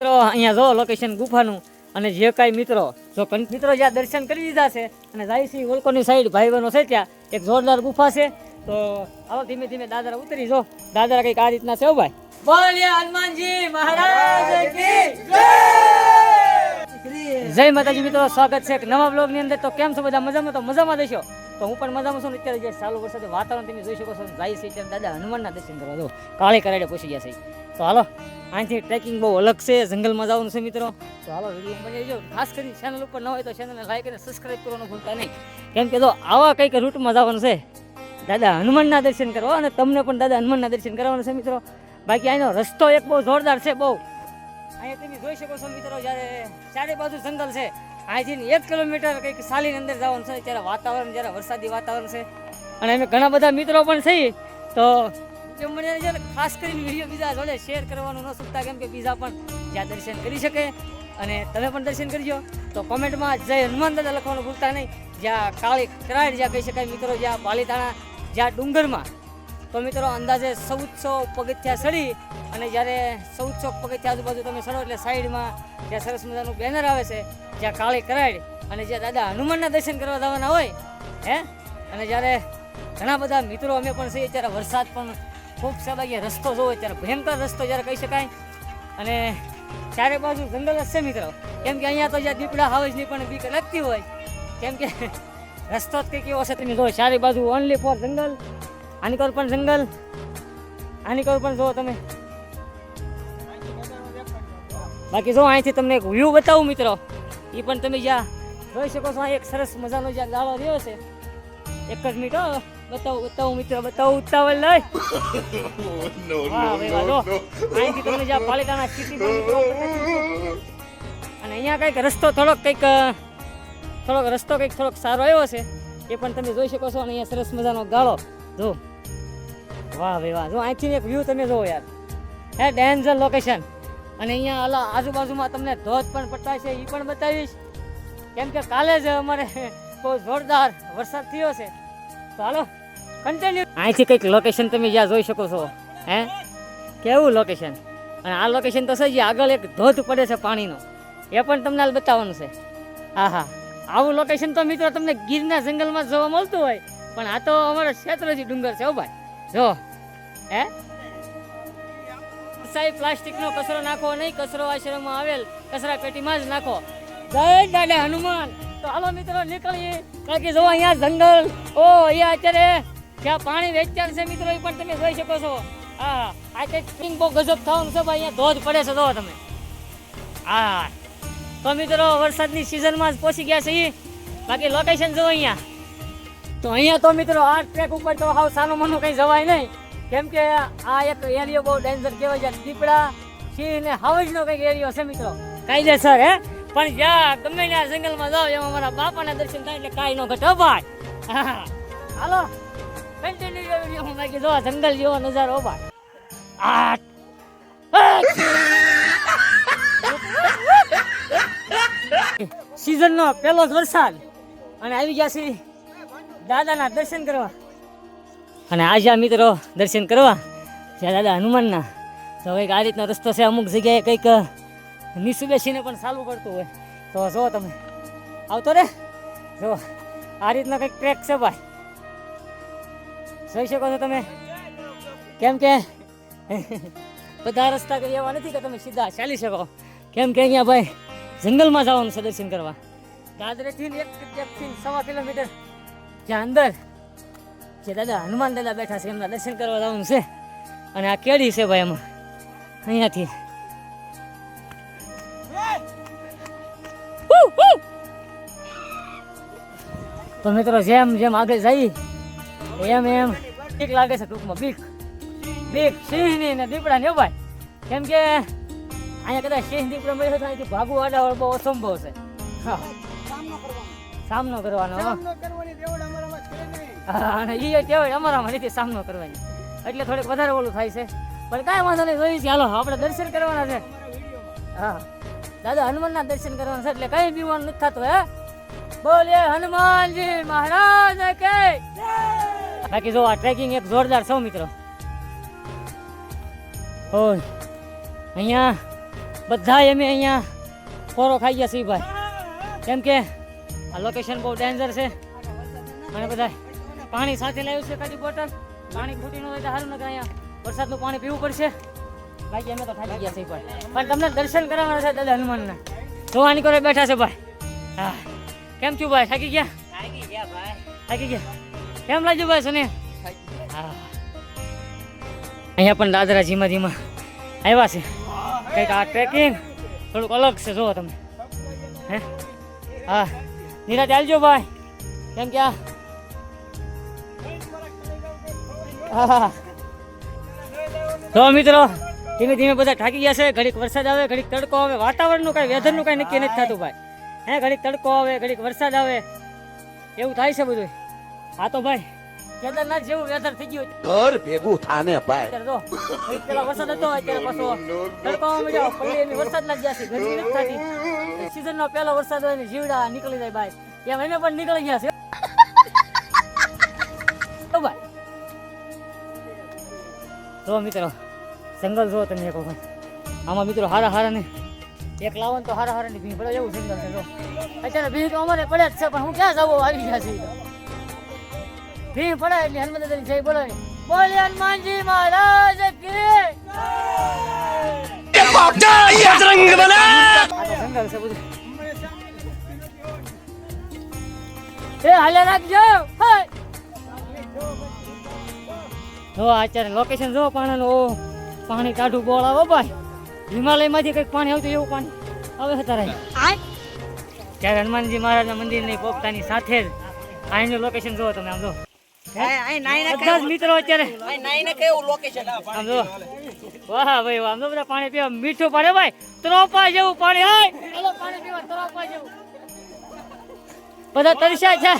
મિત્રો, અહીંયા જો લોકેશન ગુફાનું અને જે કાંઈ મિત્રો, જો મિત્રો જ્યાં દર્શન કરી દીધા છે અને જાય છે ઓલકોની સાઈડ ભાઈ બહેનો છે ત્યાં, એક જોરદાર ગુફા છે. તો આવો ધીમે ધીમે દાદરા ઉતરી જો. દાદરા કંઈક આ રીતના છે ભાઈ? જય! માતાજી મિત્રો, સ્વાગત છે એક નવા બ્લોગની અંદર. તો કેમ છો બધા? મજામાં? તો મજામાં દેશો તો હું પણ મજામાં છું ને અત્યારે જે ચાલુ વરસાદ વાતાવરણ તમે જોઈ શકો છો જાય છે દાદા હનુમાનના દર્શન કરવા. દો કાળી કરાડે પૂછી ગયા છે. તો હાલો અહીંથી ટ્રેકિંગ બહુ અલગ છે, જંગલમાં જવાનું છે મિત્રો. તો હાલો વીડિયો બની જો ખાસ કરી ચેનલ ઉપર ન હોય તો ચેનલને લાઈક અને સબસ્ક્રાઈબ કરવાનું ભૂલતા નહીં. કેમ કે જો આવા કંઈક રૂટમાં જવાનું છે, દાદા હનુમાનના દર્શન કરવા અને તમને પણ દાદા હનુમાનના દર્શન કરવાના છે મિત્રો. બાકી અહીંનો રસ્તો એક બહુ જોરદાર છે, બહુ. અહીંયા તમે જોઈ શકો છો મિત્રો, જ્યારે ચારે બાજુ જંગલ છે, અહીંથી એક કિલોમીટર કંઈક સાલીની અંદર જવાનું છે. ત્યારે વાતાવરણ, જ્યારે વરસાદી વાતાવરણ છે. અને અમે ઘણા બધા મિત્રો પણ છીએ. તો જો મને છે ને ખાસ કરીને વીડિયો બીજા જોડે શેર કરવાનું ન ચૂકતા કેમ કે બીજા પણ જ્યાં દર્શન કરી શકે અને તમે પણ દર્શન કરજો. તો કોમેન્ટમાં જય હનુમાન દાદા લખવાનું ભૂલતા નહીં. જ્યાં કાળી કરાડ જ્યાં કહી શકાય મિત્રો, જ્યાં પાલીતાણા, જ્યાં ડુંગરમાં. તો મિત્રો, અંદાજે ચૌદસો પગથિયા સડી અને જ્યારે ચૌદસો પગથિયા આજુબાજુ તમે સડો એટલે સાઈડમાં જ્યાં સરસ મજાનું બેનર આવે છે, જ્યાં કાળી કરાડ અને જ્યાં દાદા હનુમાનના દર્શન કરવા જવાના હોય, હે? અને જ્યારે ઘણા બધા મિત્રો અમે પણ છીએ, ત્યારે વરસાદ પણ ખૂબ સબાગી રસ્તો જોવો ત્યારે ભયંકર રસ્તો જ્યારે કહી શકાય. અને ચારે બાજુ જંગલ જ છે મિત્રો. કેમ કે અહીંયા તો જ્યાં દીપડા આવે જ નહીં, પણ બીક લાગતી હોય. કેમ કે રસ્તો જ કંઈક એવો છે, તમે જો ચારે બાજુ ઓનલી ફોર જંગલ, આની કોર પણ જંગલ, આની કોર પણ જોવો તમે. બાકી જો અહીંથી તમને એક વ્યૂ બતાવું મિત્રો એ પણ તમે જ્યાં જોઈ શકો છો એક સરસ મજાનો જ્યાં ગાળો રહ્યો છે. એક જ મિનિટ. બતાવું બતાવું મિત્રો બતાવું ઉતાવળ લઈ. વાહ જો no. અહીંથી તમને જ્યાં પાલિકાના સિટી અને અહીંયા કંઈક રસ્તો થોડોક કંઈક થોડોક રસ્તો કંઈક થોડોક સારો આવ્યો છે. એ પણ તમે જોઈ શકો છો અને અહીંયા સરસ મજાનો ગાળો. જો. વાહ ભાઈ વાહ. જો અહીંથી એક વ્યૂ તમે જોવો યાર. હે ડેન્જર લોકેશન અને અહીંયા અલા આજુબાજુમાં તમને ધોધ પણ પટાય છે એ પણ બતાવીશ. કેમ કે કાલે જ અમારે બહુ જોરદાર વરસાદ થયો છે. હાલો કન્ટિન્યુ અહીંથી કંઈક લોકેશન તમે જ્યાં જોઈ શકો છો, હે? કેવું લોકેશન અને આ લોકેશન તો છે જે આગળ એક ધોધ પડે છે પાણીનો. એ પણ તમને હાલ બતાવવાનું છે. હા હા આવું લોકેશન તો મિત્રો તમને ગીરના જંગલમાં જોવા મળતું હોય, પણ આ તો અમારો ક્ષેત્રજી ડુંગર છે હો ભાઈ. જો, હે? સાહેબ, પ્લાસ્ટિકનો કચરો નાખો, નહીં, કચરો આશ્રમમાં આવેલ, કચરા પેટીમાં જ નાખો. દાદા હનુમાન. તો હાલો મિત્રો, નીકળીએ. કારણ કે જો અહીંયા જંગલ, ઓ, અહીંયા અત્યારે જ્યાં પાણી વેચાણ છે મિત્રો, એ પણ તમે જોઈ શકો છો. હા, આ કંઈક સ્પ્રિંગ બહુ ગજબ થવાનું છે ભાઈ, અહીંયા ધોધ પડે છે, જો તમે. હા. તો મિત્રો, વરસાદની સિઝનમાં જ પહોંચી ગયા છે બાકી લોકેશન જો અહીંયા. તો અહીંયા તો મિત્રો આ ટ્રેક ઉપર તો હાવ સાનું મનું કંઈ જવાય નહીં. કેમ કે આ એક એરિયો બહુ ડેન્જર કહેવાય છે દીપડા, સિંહ ને હાવજનો કંઈક એરિયો છે મિત્રો. કાયદેસર, હે? પણ જ્યાં ગમે ત્યાં જંગલમાં જાઓ, એમાં મારા બાપાના દર્શન થાય એટલે કાંઈ નો ઘટો ભાઈ. હાલો કન્ટિન્યુ વીડિયો બાકી જો જંગલ જેવો નજારો ભાઈ. આઠ સિઝનનો પહેલો જ વરસાદ. અને આવી ગયા છે દાદાના દર્શન કરવા. અને આજા મિત્રો દર્શન કરવા. જ્યાં દાદા હનુમાનના. તો કંઈક આ રીતનો રસ્તો છે, અમુક જગ્યાએ કંઈક નીસુ બેસીને પણ ચાલુ પડતું હોય. તો જો તમે, આવતો રે. જો, આ રીતનો કંઈક ટ્રેક છે ભાઈ. જોઈ શકો છો તમે? કેમ કે બધા રસ્તા કરી એવા નથી કે તમે સીધા ચાલી શકો. કેમ કે અહીંયા ભાઈ જંગલમાં જવાનું છે દર્શન કરવા. દાદરેથી એક એકથી સવા કિલોમીટર જ્યાં અંદર જે દાદા હનુમાન દાદા બેઠા છે એમના દર્શન કરવા જવાનું છે. અને આ કેડી છે ભાઈ એમાં. અહીંયાથી તો મિત્રો જેમ જેમ આગળ જઈ એમ એમ બીક લાગે છે ટૂંકમાં બીક. બીક સિંહની ને દીપડા ને ભાઈ. કેમ કે અહીંયા કદાચ સિંહ દીપડા મળ્યો થાય અહીંથી ભાગવું આડા બહુ અસંભવ છે. સામનો કરવાનો હા, અને એ કહેવાય અમારામાં નથી સામનો કરવાની. એટલે થોડીક વધારે ઓલું થાય છે. પણ કાંઈ વાંધો નહીં જોઈ છે. હાલો આપણે દર્શન કરવાના છે. હા. દાદા હનુમાનના દર્શન કરવાના છે એટલે કઈ બીવાનું નથી થતું હે. બોલીએ હનુમાનજી મહારાજ કે બાકી જો આ ટ્રેકિંગ એક જોરદાર છો મિત્રો. ઓય અહીંયા બધા અમે અહીંયા કોરો ખાઈ ગયા છીએ ભાઈ. કેમ કે આ લોકેશન બહુ ડેન્જર છે. અને બધા પાણી સાથે લાવ્યું છે કાચી બોટલ પાણી ખૂટી ન હોય તો સારું નકર અહીંયા વરસાદનું પાણી પીવું પડશે. બાકી અમે તો ખાઈ ગયા છીએ ભાઈ. પણ તમને દર્શન કરાવવાના છે દાદા હનુમાનના. જોવાની કરે બેઠા છે ભાઈ. હા. કેમ છું ભાઈ? થાકી ગયા? થાકી ગયા ભાઈ. થાકી ગયા? કેમ લાગ્યું ભાઈ સુને અહીંયા પણ દાદરા ધીમા ધીમા આવ્યા છે. કંઈક આ ટ્રેકિંગ થોડુંક અલગ છે જુઓ તમે. હે? હા. નિરાતે આવજો ભાઈ. કેમ કે આ? તો મિત્રો ધીમે ધીમે બધા થાકી ગયા છે. ઘડીક વરસાદ આવે ઘડીક તડકો આવે. વાતાવરણનું કાંઈ વેધરનું કાંઈ નક્કી નથી થતું ભાઈ. હે ઘડીક તડકો આવે ઘડીક વરસાદ આવે. એવું થાય છે બધું હા તો ભાઈ કેદારનાથ જેવું વેધર થઈ ગયું. ઘર ભેગું થાને ભાઈ. જો પેલા વરસાદ હતો અત્યારે પાછો તડકામાં મજા પલ્લી એની વરસાદ ગયા છે ગરમી નથી થતી. સીઝન નો પહેલો વરસાદ હોય ને જીવડા નીકળી જાય ભાઈ. એમ એને પણ નીકળી ગયા છે. તો ભાઈ. જો મિત્રો જંગલ જો તમે એક વખત. આમાં મિત્રો હારા હારા ને એક લાવો તો હારા હારા ની ભીં પડે એવું સિંગલ છે જો. અત્યારે ભી તો અમારે પડે જ છે પણ હું ક્યાં જાવ આવી ગયા છે ભીં પડે એટલે હનુમંત જય બોલો બોલે હનુમાનજી મહારાજ કી હાલે રાખજો. જો અત્યારે લોકેશન જો પાણીનું ઓ પાણી કાઢું બોલાવો ભાઈ. હિમાલયમાંથી કંઈક પાણી આવતું એવું પાણી. આવે અત્યારે ત્યારે હનુમાનજી મહારાજના મંદિરની પોપતાની સાથે જ અહીંનું લોકેશન જુઓ તમે આમ જો. બધા મિત્રો અત્યારે. આમ જો. વાહ ભાઈ વાહ આમ બધા પાણી પીવા. મીઠું પડે ભાઈ. ત્રોપા જેવું પાણી હાય. પાણી પીવા ત્રોપા જેવું. બધા તરસ્યા છે.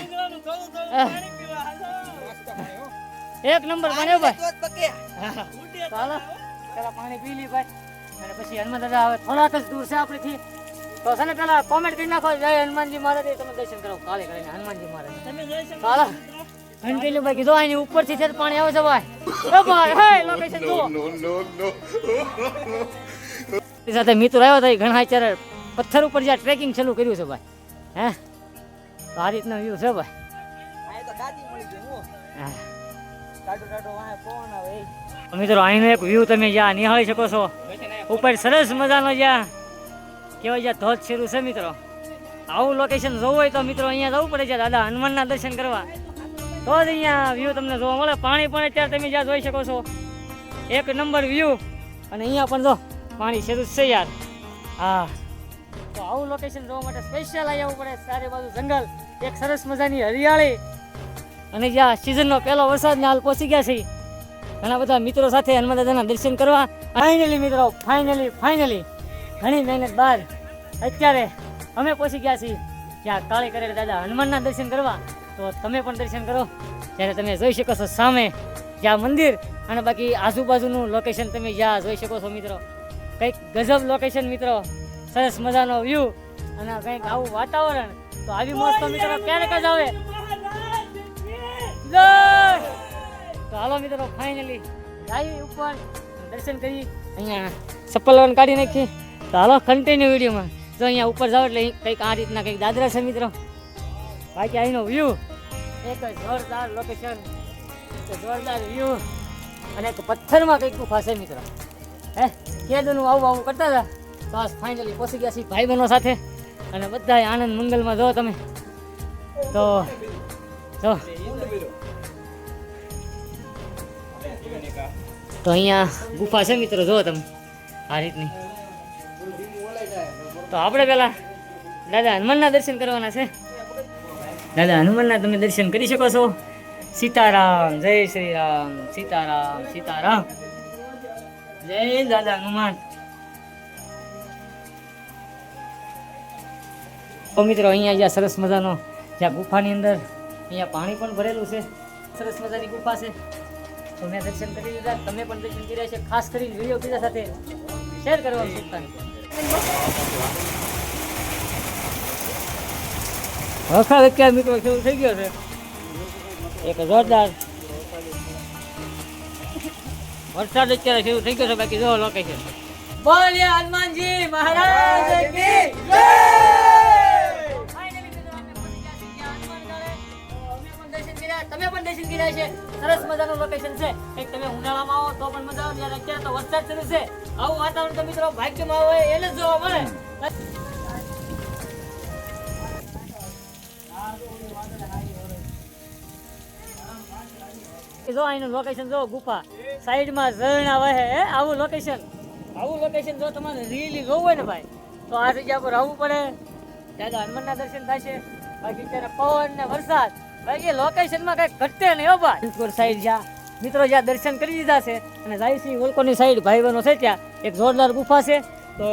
એક નંબર બન્યો ભાઈ. ચાલો. પાણી પી લી ભાઈ. અને પછી હનુમાન દાદા આવે થોડાક જ દૂર છે આપણેથી. તો છે ને પેલા કોમેન્ટ કરી નાખો જય હનુમાનજી મહારાજ. તમે દર્શન કરો કાલે કરીને હનુમાનજી મહારાજ. ચાલો કન્ટિન્યુ ભાઈ કીધું આની ઉપરથી છે પાણી આવે છે ભાઈ. ભાઈ હે લોકેશન જુઓ. No, no, no. એ સાથે મિત્રો આવ્યો હતા ઘણા અત્યારે પથ્થર ઉપર જ્યાં ટ્રેકિંગ ચાલુ કર્યું છે ભાઈ. હે? તો આ રીતનો વ્યૂ છે ભાઈ. હા. તો મિત્રો અહીંનો એક વ્યૂ તમે જ્યાં નિહાળી શકો છો. ઉપર સરસ મજાનો જ્યાં કેવાય જ્યાં ધોધ શરૂ છે મિત્રો. આવું લોકેશન જોવું હોય તો મિત્રો અહીંયા જવું પડે છે દાદા હનુમાનના દર્શન કરવા. તો જ અહીંયા વ્યૂ તમને જોવા મળે. પાણી પણ અત્યારે તમે જ્યાં જોઈ શકો છો. એક નંબર વ્યૂ અને અહીંયા પણ જો પાણી શરૂ છે યાર. હા. તો આવું લોકેશન જોવા માટે સ્પેશિયલ અહીંયા આવવું પડે. ચારે બાજુ જંગલ. એક સરસ મજાની હરિયાળી. અને જ્યાં સિઝનનો પહેલો વરસાદ ને હાલ પહોંચી ગયા છે. ઘણા બધા મિત્રો સાથે હનુમાન દાદાના દર્શન કરવા. ફાઇનલી મિત્રો ફાઇનલી ફાઇનલી ઘણી મહેનત બાદ અત્યારે અમે પહોંચી ગયા છીએ. જ્યાં કાળી કરેલા દાદા હનુમાનના દર્શન કરવા. તો તમે પણ દર્શન કરો. ત્યારે તમે જોઈ શકો છો સામે જ્યાં મંદિર અને બાકી આજુબાજુનું લોકેશન તમે જ્યાં જોઈ શકો છો મિત્રો. કંઈક ગજબ લોકેશન મિત્રો. સરસ મજાનો વ્યૂ અને કંઈક આવું વાતાવરણ. તો આવી મસ્ત મિત્રો, ક્યારેક જ આવે. જય! તો મિત્રો ફાઇનલી જાય ઉપર દર્શન કરી અહીંયા ચપ્પલ વન કાઢી નાખી. તો હાલો કન્ટિન્યુ વિડીયોમાં. જો અહીંયા ઉપર જાઓ એટલે કંઈક આ રીતના કંઈક દાદરા છે મિત્રો. બાકી અહીંનો વ્યૂ એક જોરદાર લોકેશન જોરદાર વ્યૂ અને એક પથ્થરમાં કંઈક ગુફા છે મિત્રો. હે? કેદનું આવું આવું કરતા હતા. તો આજ ફાઇનલી પહોંચી ગયા છીએ ભાઈ બહેનો સાથે. અને બધા આનંદ મંગલમાં જો તમે. તો જો. તો અહીંયા ગુફા છે મિત્રો જો તમે. આ રીતની. તો આપણે પેલા દાદા હનુમાનના દર્શન કરવાના છે. દાદા હનુમાનના તમે દર્શન કરી શકો છો. સીતારામ, જય શ્રી રામ સીતારામ સીતારામ. જય દાદા હનુમાન. તો મિત્રો, અહીંયા જ્યાં સરસ મજાનો જ્યાં ગુફાની અંદર અહીંયા પાણી પણ ભરેલું છે. સરસ મજાની ગુફા છે. તો મેં દર્શન કરી લીધા તમે પણ દર્શન કર્યા છે. ખાસ કરીને વીડિયો બીજા સાથે શેર કરવાનું ચૂકતા વખત અત્યારે મિત્રો શરૂ થઈ ગયો છે. એક જોરદાર વરસાદ અત્યારે શરૂ થઈ ગયો છે બાકી જો લોકેશન બોલ્યા હનુમાનજી મહારાજ કી તમે પણ દર્શન કર્યા છે. સરસ મજાનું લોકેશન છે. એક તમે ઉનાળામાં આવો તો પણ મજા આવે, જ્યારે અત્યારે તો વરસાદ શરૂ છે. આવું વાતાવરણ તો મિત્રો ભાગ્યમાં હોય એને જ જોવા મળે. જો અહીંનું લોકેશન જો ગુફા સાઈડમાં ઝરણા વહે, હે, આવું લોકેશન આવું લોકેશન જો તમારે રીલી જોવું હોય ને ભાઈ, તો આ જગ્યા પર આવવું પડે. દાદા હનુમાનના દર્શન થશે બાકી અત્યારે પવન ને વરસાદ. બાકી લોકેશનમાં કઈ ઘટે નહીં હો ભાઈ. અંકુર સાઈડ જ્યાં મિત્રો જ્યાં દર્શન કરી દીધા છે અને જાયસિંહ વોલ્કોની સાઈડ ભાઈ બહેનો છે ત્યાં એક જોરદાર ગુફા છે. તો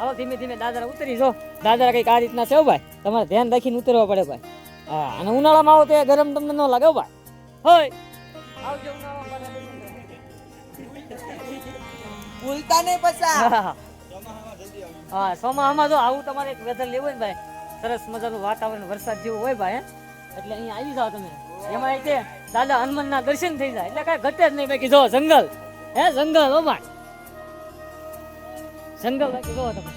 આવો ધીમે ધીમે દાદરા ઉતરી જો. દાદરા કંઈક આ રીતના છે હો ભાઈ. તમારે ધ્યાન રાખીને ઉતરવા પડે ભાઈ. હા અને ઉનાળામાં આવો તો એ ગરમ તમને ન લાગે ભાઈ. હોય. આવજો ભૂલતા નહીં પછા. હા હા. સોમાહામાં જો આવું તમારે એક વેધર લેવું હોય ભાઈ સરસ મજાનું વાતાવરણ વરસાદ જેવું હોય ભાઈ હે? એટલે અહીંયા આવી જાઓ તમે. એમાં એ છે દાદા હનુમાનના દર્શન થઈ જાય. એટલે કાંઈ ઘટે જ નહીં. બાકી જો જંગલ. હે જંગલ ઓ ભાઈ. જંગલ બાકી જોવો તમે.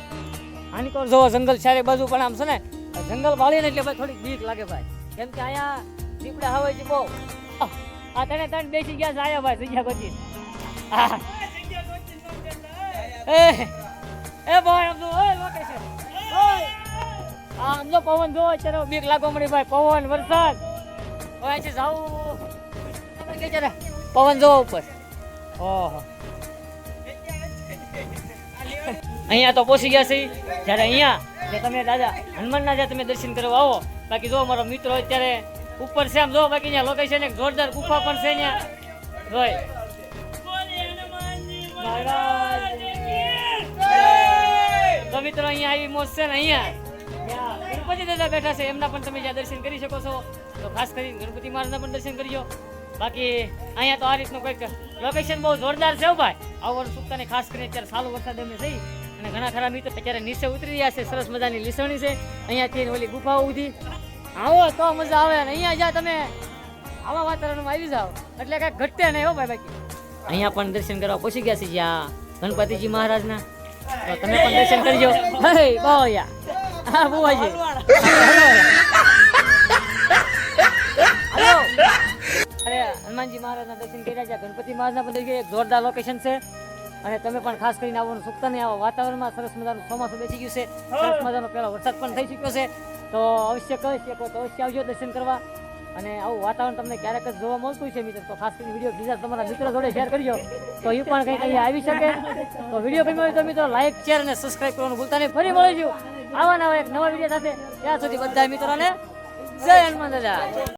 આની તો જોવો જંગલ ચારે બાજુ પણ આમ છે ને જંગલ વાળી ને એટલે ભાઈ થોડીક બીક લાગે ભાઈ. કેમ કે અહીંયા દીપડા હવે છે બહુ. આ તને તને બેસી ગયા આયા ભાઈ જગ્યા પછી આ એ એ ભાઈ આમ તો ઓય લોકેશન. આમ જો પવન જો અત્યારે બીક લાગવા મળી ભાઈ, પવન, વરસાદ. હવે છે જાવું પવન જો ઉપર. ઓહો. અહીંયા તો પહોંચી ગયા છે જ્યારે અહીંયા, જે તમે દાદા હનુમાનના જ્યાં તમે દર્શન કરવા આવો, બાકી જો મારો મિત્રો અત્યારે ઉપર છે આમ જો, બાકી અહીંયા લોકેશન એક જોરદાર ગુફા પણ છે અહીંયા. જોય તો મિત્રો, અહીંયા આવી મોજ છે ને, અહીંયા. ત્યાં ગણપતિ દાદા બેઠા છે, એમના પણ તમે જ્યાં દર્શન કરી શકો છો. તો ખાસ કરીને ગણપતિ મહારાજના પણ દર્શન કરજો. બાકી અહીંયા તો આ રીતનું કંઈક લોકેશન બહુ જોરદાર છે ભાઈ. આવું સુકતાને ખાસ કરીને અત્યારે સાલો વરસાદ એમને થઈ અને ઘણા ખરા મિત્રો અત્યારે નીચે ઉતરી રહ્યા છે, સરસ મજાની લીસણી છે. અહીંયાથી ઓલી ગુફાઓ ઉધી આવો, તો મજા આવે અને અહીંયા જ્યાં તમે. આવા વાતાવરણમાં આવી જાઓ. એટલે કાંઈ ઘટે નહીં હો ભાઈ બાકી. અહીંયા પણ દર્શન કરવા પહોંચી ગયા છે જ્યાં ગણપતિજી મહારાજના. તો તમે પણ દર્શન કરજો. હે બોયા હા બુવાજી હાલો અરે હનુમાનજી મહારાજના દર્શન કર્યા છે ગણપતિ મહારાજના દર્શન એક જોરદાર લોકેશન છે. અને તમે પણ ખાસ કરીને આવવાનું સુકતા નહીં આવા વાતાવરણમાં સરસ મજાનું ચોમાસું બેસી ગયું છે. સરસ મજાનો પહેલો વરસાદ પણ થઈ ચૂક્યો છે. તો અવશ્ય કહી શકો તો અવશ્ય આવજો દર્શન કરવા. અને આવું વાતાવરણ તમને ક્યારેક જ જોવા મળતું છે મિત્રો. તો ખાસ કરીને વીડિયો બીજા તમારા મિત્રો જોડે શેર કરજો. તો એ પણ કંઈક અહીંયા આવી શકે. તો વીડિયો ગમ્યો હોય તો મિત્રો લાઈક શેર અને સબસ્ક્રાઈબ કરવાનું ભૂલતા નહીં. ફરી મળીશું. આવા નવા એક નવા વીડિયો સાથે ત્યાં સુધી બધા મિત્રોને જય હનુમાન દાદા.